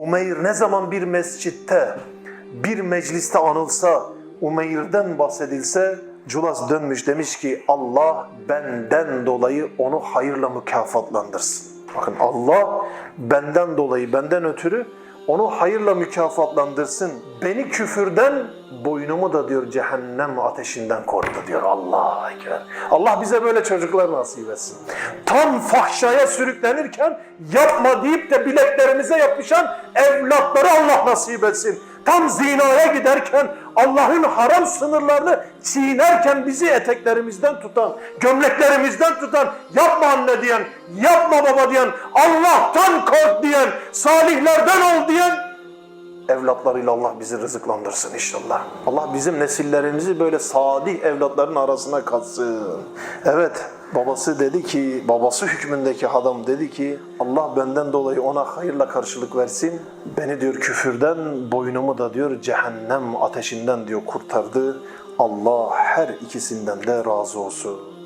Umeyr ne zaman bir mescitte, bir mecliste anılsa, Umeyr'den bahsedilse, Culas dönmüş demiş ki Allah benden dolayı onu hayırla mükafatlandırsın. Bakın Allah benden dolayı, benden ötürü onu hayırla mükafatlandırsın. Beni küfürden, boynumu da diyor cehennem ateşinden korudu diyor Allah Ekber. Allah bize böyle çocuklar nasip etsin. Tam fahşaya sürüklenirken yapma deyip de bileklerimize yapışan evlatları Allah nasip etsin. Tam zinaya giderken Allah'ın haram sınırlarını çiğnerken bizi eteklerimizden tutan, gömleklerimizden tutan, yapma anne diyen, yapma baba diyen, Allah'tan kork diyen, salihlerden ol diyen evlatlarıyla Allah bizi rızıklandırsın inşallah. Allah bizim nesillerimizi böyle sadih evlatların arasına katsın. Evet, babası dedi ki, babası hükmündeki adam dedi ki, Allah benden dolayı ona hayırla karşılık versin. Beni diyor küfürden, boynumu da diyor cehennem ateşinden diyor kurtardı. Allah her ikisinden de razı olsun.